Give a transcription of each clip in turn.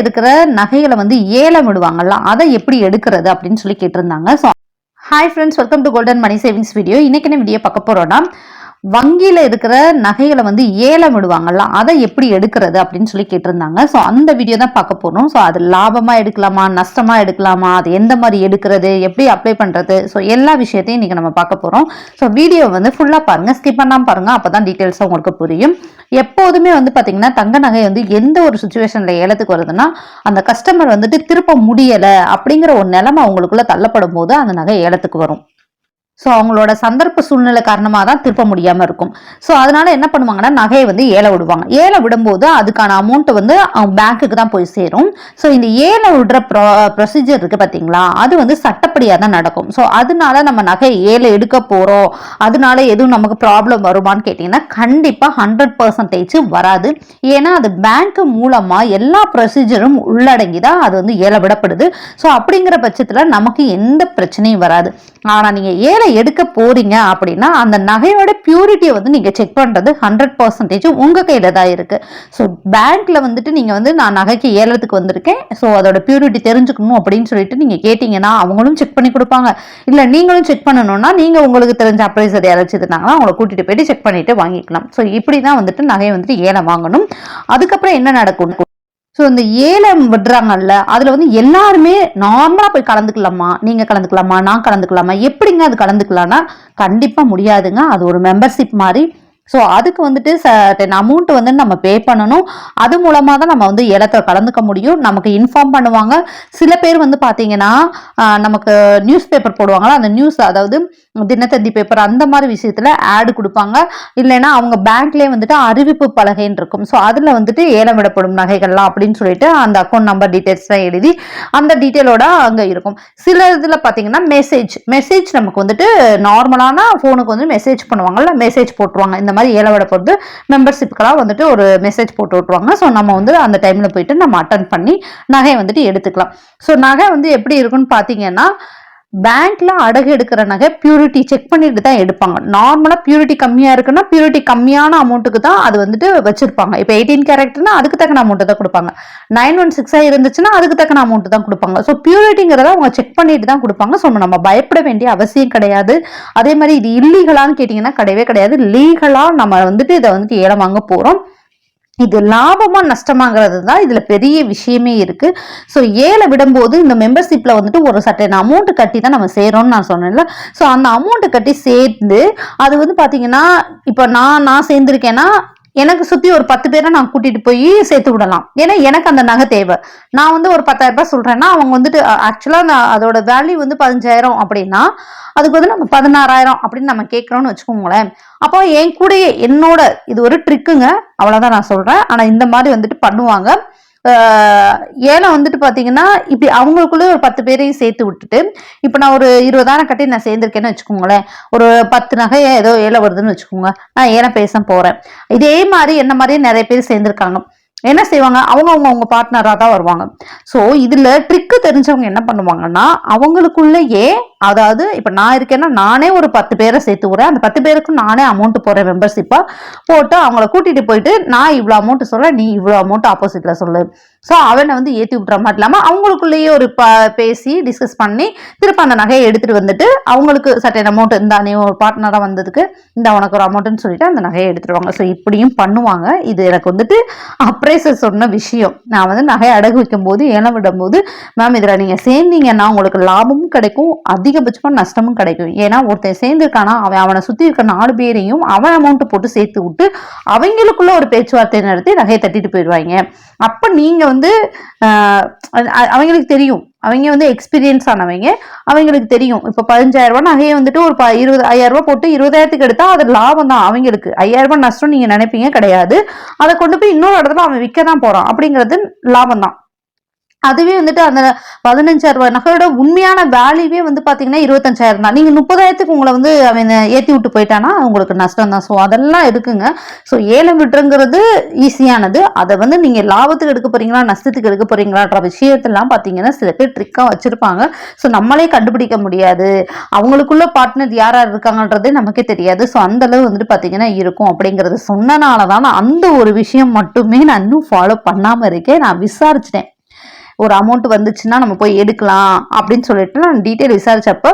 இருக்கிற நகைகளை வந்து ஏலம் விடுவாங்கல்ல அதை எப்படி எடுக்கிறது அப்படின்னு சொல்லி கேட்டிருந்தாங்க. So hi friends welcome to golden money savings video இன்னைக்கு என்ன வீடியோ பார்க்க போகிறோன்னா வங்கியில இருக்கிற நகைகளை வந்து ஏலம் விடுவாங்கல்ல அதை எப்படி எடுக்கிறது அப்படின்னு சொல்லி கேட்டிருந்தாங்க. ஸோ அந்த வீடியோ தான் பார்க்க போறோம். ஸோ அது லாபமா எடுக்கலாமா நஷ்டமா எடுக்கலாமா அது எந்த மாதிரி எடுக்கிறது எப்படி அப்ளை பண்றது? ஸோ எல்லா விஷயத்தையும் இன்னைக்கு நம்ம பார்க்க போறோம். ஸோ வீடியோ வந்து ஃபுல்லா பாருங்க. ஸ்கிப் பண்ணாம பாருங்க. அப்பதான் டீட்டெயில்ஸ் உங்களுக்கு புரியும். எப்போதுமே வந்து பாத்தீங்கன்னா தங்க நகை வந்து எந்த ஒரு சுச்சுவேஷன்ல ஏலத்துக்கு வருதுன்னா அந்த கஸ்டமர் வந்துட்டு திருப்ப முடியல அப்படிங்கிற ஒரு நிலைமை அவங்களுக்குள்ள தள்ளப்படும் போது அந்த நகை ஏலத்துக்கு வரும். ஸோ அவங்களோட சந்தர்ப்ப சூழ்நிலை காரணமாக தான் திருப்ப முடியாமல் இருக்கும். ஸோ அதனால என்ன பண்ணுவாங்கன்னா நகையை வந்து ஏழை விடுவாங்க. ஏழை விடும்போது அதுக்கான அமௌண்ட் வந்து அவங்க பேங்க்குக்கு தான் போய் சேரும். ஸோ இந்த ஏழை விடுற ப்ரொ ப்ரொசீஜர் இருக்குது பார்த்தீங்களா அது வந்து சட்டப்படியாக தான் நடக்கும். ஸோ அதனால நம்ம நகை ஏழை எடுக்க போகிறோம் அதனால எதுவும் நமக்கு ப்ராப்ளம் வருமான்னு கேட்டிங்கன்னா கண்டிப்பாக ஹண்ட்ரட் பர்சன்டேஜ் வராது. ஏன்னா அது பேங்க்கு மூலமாக எல்லா ப்ரொசீஜரும் உள்ளடங்கி தான் அது வந்து ஏழை விடப்படுது. ஸோ அப்படிங்கிற பட்சத்தில் நமக்கு எந்த பிரச்சனையும் வராது. ஆனால் நீங்கள் ஏழை ஏல எடுக்க போறீங்க அப்படின்னா அந்த நகையோட பியூரிட்டியை வந்து நீங்க செக் பண்றது ஹண்ட்ரட் பர்சன்டேஜ் உங்க கையில தான் இருக்கு. ஸோ பேங்க்ல வந்துட்டு நீங்க வந்து நான் நகைக்கு ஏலத்துக்கு வந்திருக்கேன். ஸோ அதோட பியூரிட்டி தெரிஞ்சுக்கணும் அப்படின்னு சொல்லிட்டு நீங்க கேட்டீங்கன்னா அவங்களும் செக் பண்ணி கொடுப்பாங்க. இல்ல நீங்களும் செக் பண்ணணும்னா நீங்க உங்களுக்கு தெரிஞ்ச அப்ரைசர் யாராச்சும் இருந்தாங்கன்னா அவங்கள கூட்டிட்டு போயிட்டு செக் பண்ணிட்டு வாங்கிக்கலாம். ஸோ இப்படி தான் வந்துட்டு நகையை வந்துட்டு ஏலம் வாங்கணும். அதுக்கப்புறம் என்ன நடக்கும்? ஸோ இந்த ஏலம் விடுறாங்கல்ல அதில் வந்து எல்லாருமே நார்மலாக போய் கலந்துக்கலாமா? நீங்கள் கலந்துக்கலாமா? நான் கலந்துக்கலாமா? எப்படிங்க அது கலந்துக்கலாம்னா கண்டிப்பாக முடியாதுங்க. அது ஒரு மெம்பர்ஷிப் மாதிரி. ஸோ அதுக்கு வந்துட்டு டென் அமௌண்ட் வந்து நம்ம பே பண்ணணும். அது மூலமாக தான் நம்ம வந்து இடத்த கலந்துக்க முடியும். நமக்கு இன்ஃபார்ம் பண்ணுவாங்க. சில பேர் வந்து பார்த்தீங்கன்னா நமக்கு நியூஸ் பேப்பர் போடுவாங்களா? அந்த நியூஸ் அதாவது தினத்தந்தி பேப்பர் அந்த மாதிரி விஷயத்தில் ஆடு கொடுப்பாங்க. இல்லைன்னா அவங்க பேங்க்லேயே வந்துட்டு அறிவிப்பு பலகைன்னு இருக்கும். ஸோ அதில் வந்துட்டு ஏலம் விடப்படும் நகைகள்லாம் அப்படின்னு சொல்லிட்டு அந்த அக்கௌண்ட் நம்பர் டீட்டெயில்ஸ்லாம் எழுதி அந்த டீட்டெயிலோட அங்கே இருக்கும். சில இதில் பார்த்தீங்கன்னா மெசேஜ் மெசேஜ் நமக்கு வந்துட்டு நார்மலான ஃபோனுக்கு வந்து மெசேஜ் பண்ணுவாங்கல்ல மெசேஜ் போட்டுருவாங்க. இந்த மாதிரி ஏலம் விடப்படுறது மெம்பர்ஷிப்புக்கெல்லாம் வந்துட்டு ஒரு மெசேஜ் போட்டு விட்ருவாங்க ஸோ நம்ம வந்து அந்த டைமில் போயிட்டு நம்ம அட்டன் பண்ணி நகையை வந்துட்டு எடுத்துக்கலாம். ஸோ நகை வந்து எப்படி இருக்குன்னு பார்த்தீங்கன்னா பேங்க்ல அடகு எடுக்கிற நகை பியூரிட்டி செக் பண்ணிட்டு தான் எடுப்பாங்க. நார்மலா பியூரிட்டி கம்மியா இருக்குன்னா பியூரிட்டி கம்மியான அமௌண்ட்டுக்கு தான் அது வந்துட்டு வச்சிருப்பாங்க. இப்போ எயிட்டீன் கேரக்டர்னா அதுக்கு தக்கன அமௌண்ட் தான் கொடுப்பாங்க. நைன் ஒன் சிக்ஸா இருந்துச்சுன்னா அதுக்கு தக்கன அமௌண்ட் தான் கொடுப்பாங்க. ஸோ பியூரிட்டிங்கிறத அவங்க செக் பண்ணிட்டு தான் கொடுப்பாங்க. ஸோ நம்ம பயப்பட வேண்டிய அவசியம் கிடையாது. அதே மாதிரி இது இல்லீகலான்னு கேட்டிங்கன்னா கிடையவே கிடையாது. லீகலா நம்ம வந்துட்டு இதை வந்துட்டு ஏலம் வாங்க போறோம். இது லாபமா நஷ்டமாங்கிறது தான் இதுல பெரிய விஷயமே இருக்கு. ஸோ ஏழை விடும்போது இந்த மெம்பர்ஷிப்ல வந்துட்டு ஒரு சட்டன் அமௌண்ட் கட்டி தான் நம்ம சேரோம்னு நான் சொன்னேன்ல. ஸோ அந்த அமௌண்ட் கட்டி சேர்ந்து அது வந்து பாத்தீங்கன்னா இப்போ நான் நான் சேர்ந்திருக்கேன்னா எனக்கு சுத்தி ஒரு பத்து பேரை நான் கூட்டிட்டு போய் சேர்த்து விடலாம். ஏன்னா எனக்கு அந்த நகை தேவை. நான் வந்து ஒரு பத்தாயிரம் ரூபாய் சொல்றேன்னா அவங்க வந்துட்டு ஆக்சுவலா நான் அதோட வேல்யூ வந்து பதினஞ்சாயிரம் அப்படின்னா அதுக்கு வந்து நம்ம பதினாறாயிரம் அப்படின்னு நம்ம கேட்குறோம்னு வச்சுக்கோங்களேன். அப்போ என் கூடயே என்னோட இது ஒரு ட்ரிக்குங்க அவ்வளவுதான் நான் சொல்றேன். ஆனா இந்த மாதிரி வந்துட்டு பண்ணுவாங்க. ஏலம் வந்துட்டு பார்த்தீங்கன்னா இப்படி அவங்களுக்குள்ளே ஒரு பத்து பேரையும் சேர்த்து விட்டுட்டு இப்போ நான் ஒரு இருபதாயிரம் கட்டி நான் சேர்ந்திருக்கேன்னு வச்சுக்கோங்களேன். ஒரு பத்து நகை ஏதோ ஏலம் வருதுன்னு வச்சுக்கோங்க. நான் ஏலம் பேச போகிறேன் இதே மாதிரி என்ன மாதிரி நிறைய பேர் சேர்ந்திருக்காங்க. என்ன செய்வாங்க? அவங்க அவங்க அவங்க பார்ட்னராக தான் வருவாங்க. ஸோ இதில் ட்ரிக்கு தெரிஞ்சவங்க என்ன பண்ணுவாங்கன்னா அவங்களுக்குள்ளேயே அதாவது இப்போ நான் இருக்கேன்னா நானே ஒரு பத்து பேரை சேர்த்து விடுறேன். அந்த பத்து பேருக்கும் நானே அமௌண்ட் போடுறேன் மெம்பர்ஷிப்பாக போட்டு அவங்கள கூட்டிகிட்டு போயிட்டு நான் இவ்வளோ அமௌண்ட் சொல்ல நீ இவ்வளோ அமௌண்ட் ஆப்போசிட்டில் சொல்லு. ஸோ அவனை வந்து ஏற்றி விட்ற மாதிரி இல்லாமல் அவங்களுக்குள்ளேயே ஒரு ப பேசி டிஸ்கஸ் பண்ணி திரும்ப அந்த நகையை எடுத்துகிட்டு வந்துட்டு அவங்களுக்கு சட்டன் அமௌண்ட் இந்த நீ ஒரு பார்ட்னராக வந்ததுக்கு இந்த உனக்கு ஒரு அமௌண்ட்டுன்னு சொல்லிட்டு அந்த நகையை எடுத்துருவாங்க. ஸோ இப்படியும் பண்ணுவாங்க. இது எனக்கு வந்துட்டு அப்ரைசர் சொன்ன விஷயம். நான் வந்து நகையை அடகு வைக்கும் போது ஏலம் விடும்போது மேம் இதில் நீங்கள் சேர்ந்தீங்கன்னா உங்களுக்கு லாபமும் கிடைக்கும் அதிகபட்சமாக நஷ்டமும் கிடைக்கும். ஏன்னா ஒருத்தன் சேர்ந்துருக்கானா அவன் அவனை சுற்றி இருக்க நாலு பேரையும் அவன் அமௌண்ட்டு போட்டு சேர்த்து விட்டு அவங்களுக்குள்ள ஒரு பேச்சுவார்த்தை நடத்தி நகையை தட்டிட்டு போயிடுவாங்க. அப்போ நீங்கள் வந்து அவங்களுக்கு தெரியும். அவங்க வந்து எக்ஸ்பீரியன்ஸ் ஆனவங்க. அவங்களுக்கு தெரியும். இப்போ பதினஞ்சாயிரரூபா நகையை வந்துட்டு ஒரு ப இருபது ஐயாயிரம் போட்டு இருபதாயிரத்துக்கு எடுத்தால் அது லாபம் தான் அவங்களுக்கு. ஐயாயிரரூபா நஷ்டம் நீங்கள் நினைப்பீங்க கிடையாது. அதை கொண்டு போய் இன்னொரு இடத்துல அவன் விற்க தான் போகிறான் அப்படிங்கிறது லாபம் தான். அதுவே வந்துட்டு அந்த பதினஞ்சாயிரம் ரூபாய் நகையோட உண்மையான வேல்யூவே வந்து பாத்தீங்கன்னா இருபத்தஞ்சாயிரம் தான். நீங்க முப்பதாயிரத்துக்கு உங்களை வந்து அவன் ஏத்தி விட்டு போயிட்டானா உங்களுக்கு நஷ்டம் தான். ஸோ அதெல்லாம் இருக்குங்க ஸோ ஏலம் விட்டுருங்கிறது ஈஸியானது அதை வந்து நீங்க லாபத்துக்கு எடுக்க போறீங்களா நஷ்டத்துக்கு எடுக்க போறீங்களான்ற விஷயத்தெல்லாம் பாத்தீங்கன்னா சில பேர் ட்ரிக்காக வச்சிருப்பாங்க. ஸோ நம்மளே கண்டுபிடிக்க முடியாது. அவங்களுக்குள்ள பார்ட்னர் யார் யார் இருக்காங்கன்றதே நமக்கே தெரியாது. ஸோ அந்த அளவு வந்துட்டு பாத்தீங்கன்னா இருக்கும். அப்படிங்கறது சொன்னனால தான் நான் அந்த ஒரு விஷயம் மட்டுமே நான் இன்னும் ஃபாலோ பண்ணாம இருக்கேன். நான் விசாரிச்சிட்டேன். ஒரு அமௌண்ட் வந்துச்சுன்னா நம்ம போய் எடுக்கலாம் அப்படின்னு சொல்லிட்டு நான் டீட்டெயில் விசாரிச்சப்ப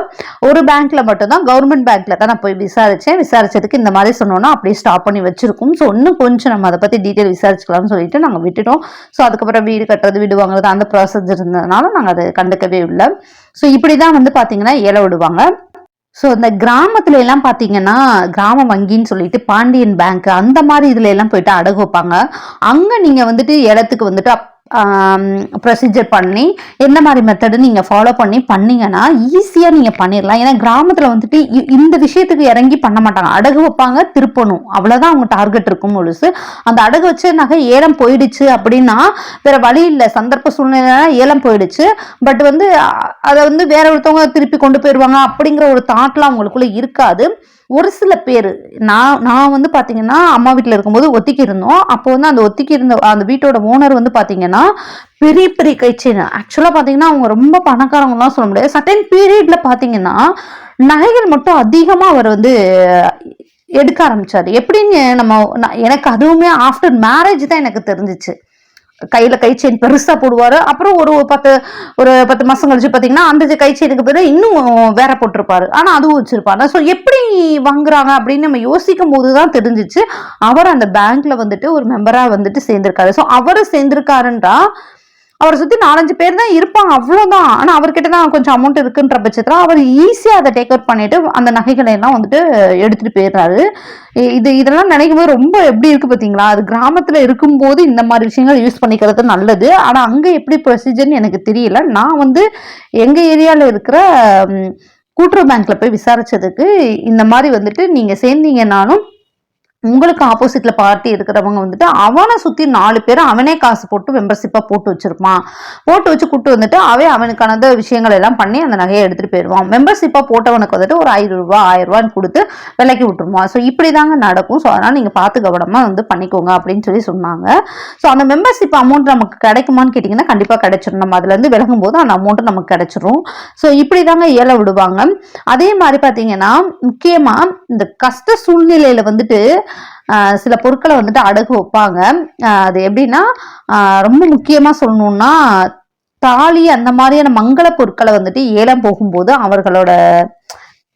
ஒரு பேங்க்ல மட்டும்தான் கவர்மெண்ட் பேங்க்ல தான் நான் போய் விசாரிச்சேன். விசாரிச்சதுக்கு இந்த மாதிரி சொன்னோன்னா அப்படியே ஸ்டாப் பண்ணி வச்சிருக்கோம். ஸோ இன்னும் கொஞ்சம் நம்ம அதை பத்தி டீட்டெயில் விசாரிச்சுக்கலாம்னு சொல்லிட்டு நாங்கள் விட்டுட்டோம். ஸோ அதுக்கப்புறம் வீடு கட்டுறது வீடு வாங்குறது அந்த ப்ராசஸ் இருந்ததுனால நாங்கள் அதை கண்டுக்கவே இல்லை. ஸோ இப்படி தான் வந்து பார்த்தீங்கன்னா ஏல விடுவாங்க. ஸோ இந்த கிராமத்துல எல்லாம் பார்த்தீங்கன்னா கிராம வங்கின்னு சொல்லிட்டு பாண்டியன் பேங்க் அந்த மாதிரி இதுல எல்லாம் போயிட்டு அடகு வைப்பாங்க. அங்கே நீங்கள் வந்துட்டு இடத்துக்கு வந்துட்டு ப்ரொசீஜர் பண்ணி எந்த மாதிரி மெத்தடு நீங்கள் ஃபாலோ பண்ணி பண்ணீங்கன்னா ஈஸியாக நீங்கள் பண்ணிடலாம் ஏன்னா கிராமத்தில் வந்துட்டு இ- இந்த விஷயத்துக்கு இறங்கி பண்ண மாட்டாங்க. அடகு வைப்பாங்க திருப்பணும். அவ்வளோதான் அவங்க டார்கெட் இருக்கும் முழுசு. அந்த அடகு வச்ச நகை ஏலம் போயிடுச்சு அப்படின்னா வேற வழி இல்லை. சந்தர்ப்ப சூழ்நிலை ஏலம் போயிடுச்சு. பட் வந்து அதை வந்து வேற ஒருத்தவங்க திருப்பி கொண்டு போயிடுவாங்க அப்படிங்கிற ஒரு தாட்லாம் அவங்களுக்குள்ள இருக்காது. ஒரு சில பேர் நான் நான் வந்து பார்த்தீங்கன்னா அம்மா வீட்டில் இருக்கும்போது ஒத்திக்கி இருந்தோம் அப்போ வந்து அந்த ஒத்திக்கி இருந்த அந்த வீட்டோட ஓனர் வந்து பார்த்தீங்கன்னா பெரிய பெரிய கைச்செயின் ஆக்சுவலாக பார்த்தீங்கன்னா அவங்க ரொம்ப பணக்காரங்கலாம் சொல்ல முடியாது. சர்டன் பீரியட்ல பார்த்தீங்கன்னா நகைகள் மட்டும் அதிகமாக அவர் வந்து எடுக்க ஆரம்பிச்சார். எப்படின்னு நம்ம நான் எனக்கு அதுவுமே ஆஃப்டர் மேரேஜ் தான் எனக்கு தெரிஞ்சிச்சு. கையில கை செயின் பெருசா போடுவாரு. அப்புறம் ஒரு பத்து ஒரு பத்து மாசம் கழிச்சு பாத்தீங்கன்னா அந்த கை செயினுக்கு பேர் இன்னும் வேற போட்டிருப்பாரு. ஆனா அதுவும் வச்சிருப்பாரு. ஸோ எப்படி வாங்குறாங்க? அப்படின்னு நம்ம யோசிக்கும் போதுதான் தெரிஞ்சிச்சு. அவர் அந்த பேங்க்ல வந்துட்டு ஒரு மெம்பரா வந்துட்டு சேர்ந்திருக்காரு. ஸோ அவரும் சேர்ந்திருக்காருன்றா அவரை சுத்தி நாலஞ்சு பேர் தான் இருப்பாங்க அவ்வளவுதான். ஆனா அவர்கிட்ட தான் கொஞ்சம் அமௌண்ட் இருக்குன்ற பட்சத்துல அவர் ஈஸியா அதை டேக் அவுட் பண்ணிட்டு அந்த நகைகளை எல்லாம் வந்துட்டு எடுத்துட்டு போயிடுறாரு. இது இதெல்லாம் நினைக்கும் போது ரொம்ப எப்படி இருக்கு பாத்தீங்களா? அது கிராமத்துல இருக்கும்போது இந்த மாதிரி விஷயங்கள் யூஸ் பண்ணிக்கிறது நல்லது. ஆனா அங்க எப்படி ப்ரொசீஜர்னு எனக்கு தெரியல. நான் வந்து எங்க ஏரியால இருக்கிற கூட்டுறவு பேங்க்ல போய் விசாரிச்சதுக்கு இந்த மாதிரி வந்துட்டு நீங்க சேர்ந்தீங்கன்னாலும் உங்களுக்கு ஆப்போசிட்ல பார்ட்டி இருக்கிறவங்க வந்துட்டு அவனை சுத்தி நாலு பேர் அவனே காசு போட்டு மெம்பர்ஷிப்பா போட்டு வச்சிருப்பான். போட்டு வச்சு கூட்டு வந்துட்டு அவன் அவனுக்கான விஷயங்கள் எல்லாம் பண்ணி அந்த நகையை எடுத்துட்டு போயிடுவான். மெம்பர்ஷிப்பா போட்டவனுக்கு வந்துட்டு ஒரு ஐநூறு ரூபாய் ஆயிரம் ரூபான்னு கொடுத்து விலைக்கு விட்டுருவான். ஸோ இப்படி தாங்க நடக்கும். ஸோ அதனால நீங்க பார்த்து கவனமா வந்து பண்ணிக்கோங்க அப்படின்னு சொல்லி சொன்னாங்க. ஸோ அந்த மெம்பர்ஷிப் அமௌண்ட் நமக்கு கிடைக்குமான்னு கேட்டிங்கன்னா கண்டிப்பாக கிடைச்சிடும் நம்ம அதுலேருந்து விலகும் போது அந்த அமௌண்ட் நமக்கு கிடைச்சிரும். ஸோ இப்படி தாங்க ஏல விடுவாங்க. அதே மாதிரி பார்த்தீங்கன்னா முக்கியமாக இந்த கஷ்ட சூழ்நிலையில் வந்துட்டு சில பொருட்களை வந்துட்டு அடகு வைப்பாங்க. அது எப்படின்னா ரொம்ப முக்கியமாக சொல்லணும்னா தாலி அந்த மாதிரியான மங்கள பொருட்களை வந்துட்டு ஏலம் போகும்போது அவர்களோட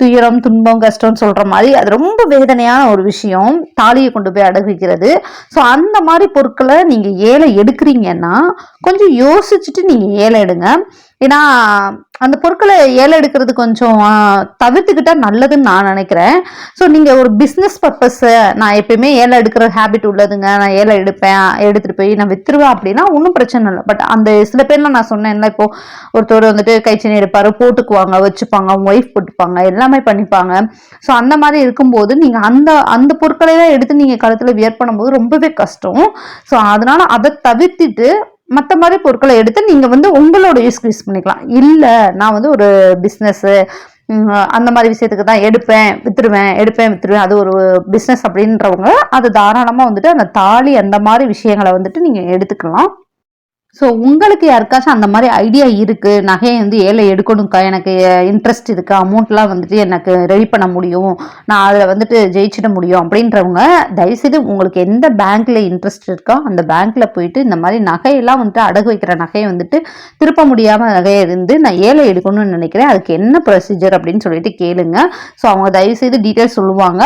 துயரம் துன்பம் கஷ்டம்னு சொல்கிற மாதிரி அது ரொம்ப வேதனையான ஒரு விஷயம். தாலியை கொண்டு போய் அடகு வைக்கிறது ஸோ அந்த மாதிரி பொருட்களை நீங்கள் ஏலம் எடுக்கிறீங்கன்னா கொஞ்சம் யோசிச்சுட்டு நீங்கள் ஏலம் எடுங்க. ஏன்னா அந்த பொருட்களை ஏல எடுக்கிறது கொஞ்சம் தவிர்த்துக்கிட்டா நல்லதுன்னு நான் நினைக்கிறேன். ஸோ நீங்கள் ஒரு பிஸ்னஸ் பர்பஸ்ஸு நான் எப்பயுமே ஏலம் எடுக்கிற ஹேபிட் உள்ளதுங்க. நான் ஏலம் எடுப்பேன் எடுத்துகிட்டு போய் நான் வித்துருவேன் அப்படின்னா ஒன்றும் பிரச்சனை இல்லை. பட் அந்த சில பேர்லாம் நான் சொன்னேன்ல இப்போது ஒருத்தர் வந்துட்டு கைச்சினி எடுப்பார் போட்டுக்குவாங்க வச்சுப்பாங்க அவங்க ஒய்ஃப் போட்டுப்பாங்க எல்லாமே பண்ணிப்பாங்க. ஸோ அந்த மாதிரி இருக்கும்போது நீங்கள் அந்த அந்த பொருட்களை தான் எடுத்து நீங்கள் கழுத்தில் வியர் பண்ணும்போது ரொம்பவே கஷ்டம். ஸோ அதனால் அதை தவிர்த்துட்டு மற்ற மாதிரி பொருட்களை எடுத்து நீங்கள் வந்து உங்களோட யூஸ்க்கு யூஸ் பண்ணிக்கலாம். இல்லை நான் வந்து ஒரு பிஸ்னஸ்ஸு அந்த மாதிரி விஷயத்துக்கு தான் எடுப்பேன் வித்துருவேன் எடுப்பேன் வித்துருவேன். அது ஒரு பிஸ்னஸ் அப்படின்றவங்க அது தாராளமாக வந்துட்டு அந்த தாலி அந்த மாதிரி விஷயங்களை வந்துட்டு நீங்கள் எடுத்துக்கலாம். ஸோ உங்களுக்கு யாருக்காச்சும் அந்த மாதிரி ஐடியா இருக்குது நகையை வந்து ஏழை எடுக்கணும்க்கா எனக்கு இன்ட்ரெஸ்ட் இருக்கு அமௌண்ட்லாம் வந்துட்டு எனக்கு ரெடி பண்ண முடியும் நான் அதில் வந்துட்டு ஜெயிச்சிட முடியும் அப்படின்றவங்க தயவுசெய்து உங்களுக்கு எந்த பேங்க்கில் இன்ட்ரெஸ்ட் இருக்கோ அந்த பேங்க்கில் போயிட்டு இந்த மாதிரி நகையெல்லாம் வந்துட்டு அடகு வைக்கிற நகையை வந்துட்டு திருப்ப முடியாமல் நகையை இருந்து நான் ஏழை எடுக்கணும்னு நினைக்கிறேன். அதுக்கு என்ன ப்ரொசீஜர் அப்படின்னு சொல்லிட்டு கேளுங்க. ஸோ அவங்க தயவுசெய்து டீட்டெயில்ஸ் சொல்லுவாங்க.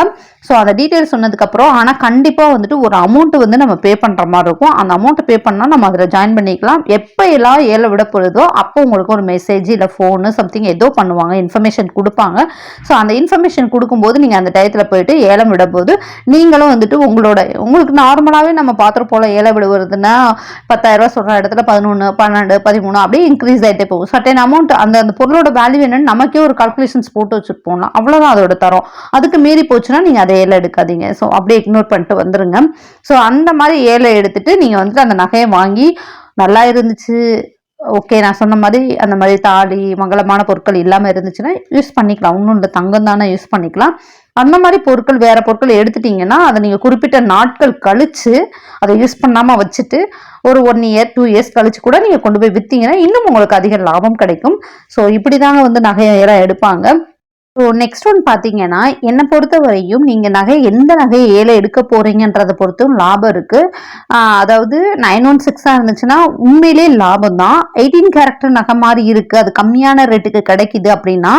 ஸோ அந்த டீட்டெயில்ஸ் சொன்னதுக்கப்புறம் ஆனால் கண்டிப்பாக வந்துட்டு ஒரு அமௌண்ட் வந்து நம்ம பே பண்ணுற மாதிரி இருக்கும். அந்த அமௌண்ட்டை பே பண்ணால் நம்ம அதில் ஜாயின் பண்ணி பண்ணிக்கலாம். எப்போ எல்லாம் ஏழை விட போகிறதோ அப்போ உங்களுக்கு ஒரு மெசேஜ் இல்லை ஃபோனு சம்திங் ஏதோ பண்ணுவாங்க. இன்ஃபர்மேஷன் கொடுப்பாங்க. ஸோ அந்த இன்ஃபர்மேஷன் கொடுக்கும்போது நீங்கள் அந்த டயத்தில் போயிட்டு ஏலம் விடும்போது நீங்களும் வந்துட்டு உங்களோட உங்களுக்கு நார்மலாகவே நம்ம பாத்திரம் ஏழை விடுவதுன்னா பத்தாயிரம் சொல்கிற இடத்துல பதினொன்று பன்னெண்டு பதிமூணு அப்படியே இன்க்ரீஸ் ஆகிட்டே போகும். சர்டன் அமௌண்ட் அந்த அந்த பொருளோட வேல்யூ என்னன்னு நமக்கே ஒரு கால்குலேஷன்ஸ் போட்டு வச்சுருப்போம்னா அவ்வளோதான் அதோட தரம். அதுக்கு மீறி போச்சுன்னா நீங்கள் அதை ஏலை எடுக்காதீங்க. ஸோ அப்படியே இக்னோர் பண்ணிட்டு வந்துருங்க. ஸோ அந்த மாதிரி ஏழை எடுத்துட்டு நீங்கள் வந்துட்டு அந்த நகையை வாங்கி நல்லா இருந்துச்சு. ஓகே நான் சொன்ன மாதிரி அந்த மாதிரி தாலி மங்களமான பொருட்கள் இல்லாமல் இருந்துச்சுன்னா யூஸ் பண்ணிக்கலாம். ஒன்றும் இல்லை தங்கம் தானே யூஸ் பண்ணிக்கலாம். அந்த மாதிரி பொருட்கள் வேறு பொருட்கள் எடுத்துட்டிங்கன்னா அதை நீங்கள் குறிப்பிட்ட நாட்கள் கழித்து அதை யூஸ் பண்ணாமல் வச்சுட்டு ஒரு ஒன் இயர் டூ இயர்ஸ் கழிச்சு கூட நீங்கள் கொண்டு போய் விற்றீங்கன்னா இன்னும் உங்களுக்கு அதிக லாபம் கிடைக்கும். ஸோ இப்படி தாங்க வந்து நகையெல்லாம் எடுப்பாங்க. ஸோ நெக்ஸ்ட் ஒன் பார்த்தீங்கன்னா என்னை பொறுத்த வரையும் நீங்கள் நகை எந்த நகையை ஏழை எடுக்க போகிறீங்கன்றதை பொறுத்தும் லாபம் இருக்குது அதாவது நைன் ஒன் சிக்ஸாக இருந்துச்சுன்னா உண்மையிலே லாபம் தான். எயிட்டீன் கேரக்டர் நகை மாதிரி இருக்குது அது கம்மியான ரேட்டுக்கு கிடைக்குது அப்படின்னா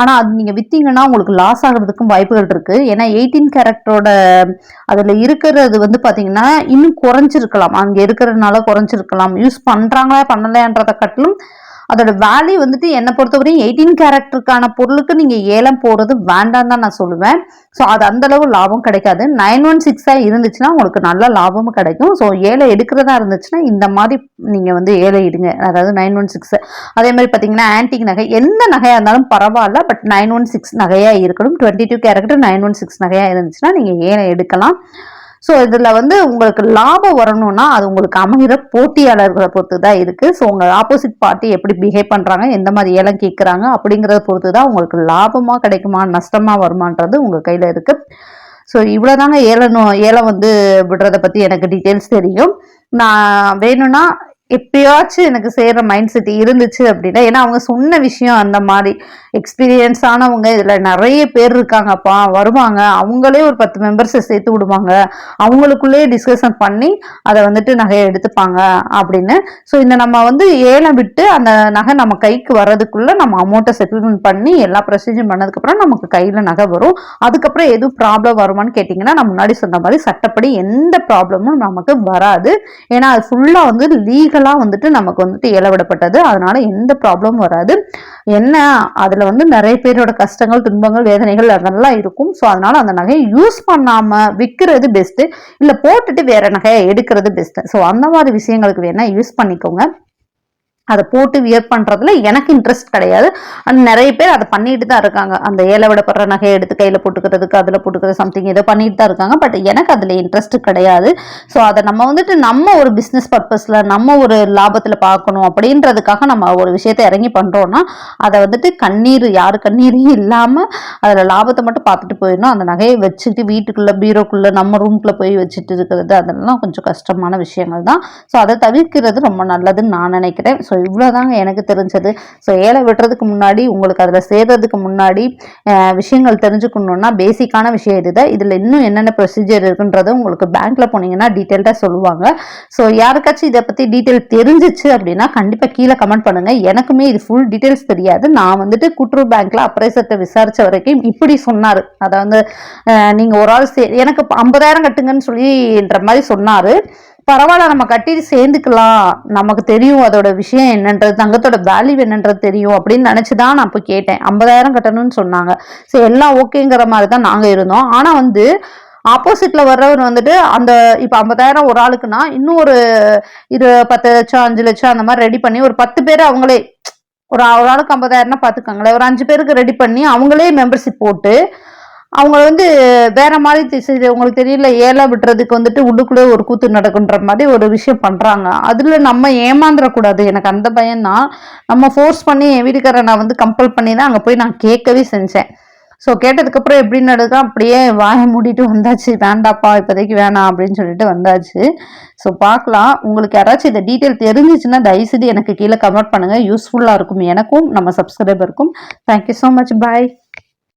ஆனால் அது நீங்கள் விற்றீங்கன்னா உங்களுக்கு லாஸ் ஆகிறதுக்கும் வாய்ப்புகள் இருக்குது ஏன்னா எயிட்டீன் கேரக்டரோட அதில் இருக்கிறது வந்து பார்த்தீங்கன்னா இன்னும் குறைஞ்சிருக்கலாம். அங்கே இருக்கிறதுனால குறைஞ்சிருக்கலாம். யூஸ் பண்ணுறாங்களா பண்ணலைன்றதை காட்டிலும் அதோட வேல்யூ வந்துட்டு என்னை பொறுத்தவரையும் எயிட்டீன் கேரக்டருக்கான பொருளுக்கு நீங்கள் ஏலம் போகிறது வேண்டாம் தான் நான் சொல்லுவேன். ஸோ அது அந்தளவு லாபம் கிடைக்காது. நைன் ஒன் சிக்ஸாக இருந்துச்சுன்னா உங்களுக்கு நல்ல லாபமும் கிடைக்கும். ஸோ ஏழை எடுக்கிறதா இருந்துச்சுன்னா இந்த மாதிரி நீங்கள் வந்து ஏழை இடுங்க அதாவது நைன் ஒன் சிக்ஸ் அதே மாதிரி பார்த்தீங்கன்னா ஆன்டிக் நகை எந்த நகையாக இருந்தாலும் பரவாயில்ல. பட் நைன் ஒன் சிக்ஸ் நகையாக இருக்கணும். Twenty two character nine one six நகையாக இருந்துச்சுன்னா நீங்கள் ஏழை எடுக்கலாம். ஸோ இதில் வந்து உங்களுக்கு லாபம் வரணும்னா அது உங்களுக்கு அமைகிற போட்டியாளர்களை பொறுத்து தான் இருக்குது ஸோ உங்கள் ஆப்போசிட் பார்ட்டி எப்படி பிஹேவ் பண்ணுறாங்க எந்த மாதிரி ஏலம் கேட்குறாங்க அப்படிங்கிறத பொறுத்து தான் உங்களுக்கு லாபமாக கிடைக்குமா நஷ்டமாக வருமானது உங்கள் கையில் இருக்குது ஸோ இவ்வளோதாங்க ஏலம் ஏலம் வந்து விடுறதை பற்றி எனக்கு டீட்டெயில்ஸ் தெரியும். நான் வேணும்னா எப்பயாச்சும் எனக்கு செய்கிற மைண்ட் செட் இருந்துச்சு அப்படின்னா ஏன்னா அவங்க சொன்ன விஷயம் அந்த மாதிரி. எக்ஸ்பீரியன்ஸ் ஆனவங்க இதில் நிறைய பேர் இருக்காங்கப்பா வருவாங்க. அவங்களே ஒரு பத்து மெம்பர்ஸை சேர்த்து விடுவாங்க. அவங்களுக்குள்ளேயே டிஸ்கஷன் பண்ணி அதை வந்துட்டு நகையை எடுத்துப்பாங்க அப்படின்னு. ஸோ இந்த நம்ம வந்து ஏலம் விட்டு அந்த நகை நம்ம கைக்கு வர்றதுக்குள்ள நம்ம அமௌண்ட்டை செட்டில்மெண்ட் பண்ணி எல்லா ப்ரொசீஜரும் பண்ணதுக்கப்புறம் நமக்கு கையில் நகை வரும். அதுக்கப்புறம் எதுவும் ப்ராப்ளம் வருமான்னு கேட்டிங்கன்னா நான் முன்னாடி சொன்ன மாதிரி சட்டப்படி எந்த ப்ராப்ளமும் நமக்கு வராது. ஏன்னா அது ஃபுல்லாக வந்து லீக் லீகலாக வந்துட்டு நமக்கு வந்துட்டு இயலவிடப்பட்டது. அதனால எந்த ப்ராப்ளமும் வராது. என்ன அதில் வந்து நிறைய பேரோட கஷ்டங்கள் துன்பங்கள் வேதனைகள் அதெல்லாம் இருக்கும். ஸோ அதனால அந்த நகையை யூஸ் பண்ணாமல் விற்கிறது பெஸ்ட்டு இல்லை போட்டுட்டு வேற நகையை எடுக்கிறது பெஸ்ட்டு ஸோ அந்த மாதிரி விஷயங்களுக்கு வேணால் யூஸ் பண்ணிக்கோங்க. அதை போட்டு வியர் பண்ணுறதுல எனக்கு இன்ட்ரெஸ்ட் கிடையாது. அண்ட் நிறைய பேர் அதை பண்ணிட்டு தான் இருக்காங்க. அந்த ஏழை விடப்படுற நகையை எடுத்து கையில் போட்டுக்கிறதுக்கு அதில் போட்டுக்கிறது சம்திங் ஏதோ பண்ணிட்டு தான் இருக்காங்க. பட் எனக்கு அதில் இன்ட்ரெஸ்ட் கிடையாது. ஸோ அதை நம்ம வந்துட்டு நம்ம ஒரு பிஸ்னஸ் பர்பஸில் நம்ம ஒரு லாபத்தில் பார்க்கணும் அப்படின்றதுக்காக நம்ம ஒரு விஷயத்தை இறங்கி பண்ணுறோன்னா அதை வந்துட்டு கண்ணீர் யார் கண்ணீரையும் இல்லாமல் அதில் லாபத்தை மட்டும் பார்த்துட்டு போயிடணும். அந்த நகையை வச்சுட்டு வீட்டுக்குள்ளே பீரோக்குள்ளே நம்ம ரூம்குள்ளே போய் வச்சுட்டு இருக்கிறது அதெல்லாம் கொஞ்சம் கஷ்டமான விஷயங்கள் தான். ஸோ அதை தவிர்க்கிறது ரொம்ப நல்லதுன்னு நான் நினைக்கிறேன். ஸோ ஸோ இவ்வளோதாங்க எனக்கு தெரிஞ்சது. ஸோ ஏழை வெட்டுறதுக்கு முன்னாடி உங்களுக்கு அதில் சேர்றதுக்கு முன்னாடி விஷயங்கள் தெரிஞ்சுக்கணுன்னா பேசிக்கான விஷயம் இதுதான் இதில் இன்னும் என்னென்ன ப்ரொசீஜர் இருக்குன்றது உங்களுக்கு பேங்க்கில் போனீங்கன்னா டீட்டெயில்டாக சொல்லுவாங்க. ஸோ யாருக்காச்சும் இதை பற்றி டீட்டெயில் தெரிஞ்சிச்சு அப்படின்னா கண்டிப்பாக கீழே கமெண்ட் பண்ணுங்கள் எனக்குமே இது ஃபுல் டீட்டெயில்ஸ் தெரியாது. நான் வந்துட்டு கூட்டுறவு பேங்க்கில் அப்ரைசர்கிட்ட விசாரித்த வரைக்கும் இப்படி சொன்னார். அதாவது நீங்கள் ஒரு ஆள் சே எனக்கு ஐம்பதாயிரம் கட்டுங்கன்னு சொல்லின்ற மாதிரி சொன்னார். பரவாயில்ல நம்ம கட்டிட்டு சேர்ந்துக்கலாம். நமக்கு தெரியும் அதோட விஷயம் என்னன்றது தங்கத்தோட வேல்யூ என்னன்றது தெரியும் அப்படின்னு நினச்சி தான் நான் அப்போ கேட்டேன். ஐம்பதாயிரம் கட்டணும்னு சொன்னாங்க. சரி எல்லாம் ஓகேங்கிற மாதிரி தான் நாங்கள் இருந்தோம். ஆனால் வந்து ஆப்போசிட்ல வர்றவர் வந்துட்டு அந்த இப்போ ஐம்பதாயிரம் ஒரு ஆளுக்குன்னா இன்னும் ஒரு இரு பத்து லட்சம் அஞ்சு லட்சம் அந்த மாதிரி ரெடி பண்ணி ஒரு பத்து பேர் அவங்களே ஒரு ஒரு ஆளுக்கு ஐம்பதாயிரம்னா பார்த்துக்கோங்களேன் ஒரு அஞ்சு பேருக்கு ரெடி பண்ணி அவங்களே மெம்பர்ஷிப் போட்டு அவங்க வந்து வேற மாதிரி செய்து உங்களுக்கு தெரியல ஏழை விட்டுறதுக்கு வந்துட்டு உள்ளுக்குள்ளே ஒரு கூத்து நடக்குன்ற மாதிரி ஒரு விஷயம் பண்ணுறாங்க அதில் நம்ம ஏமாந்துடக்கூடாது எனக்கு அந்த பயம்தான். நம்ம ஃபோர்ஸ் பண்ணி என் வீட்டுக்காரரை நான் வந்து கம்பல் பண்ணி தான் அங்கே போய் நான் கேட்கவே செஞ்சேன். ஸோ கேட்டதுக்கப்புறம் எப்படி நடக்கும் அப்படியே வாயை மூடிட்டு வந்தாச்சு. வேண்டாப்பா இப்போதைக்கு வேணாம் அப்படின்னு சொல்லிட்டு வந்தாச்சு. ஸோ பார்க்கலாம். உங்களுக்கு யாராச்சும் இந்த டீட்டெயில் தெரிஞ்சிச்சுன்னா தயவுசெய்து எனக்கு கீழே கமெண்ட் பண்ணுங்கள் யூஸ்ஃபுல்லாக இருக்கும் எனக்கும் நம்ம சப்ஸ்கிரைபருக்கும் thank you so much bye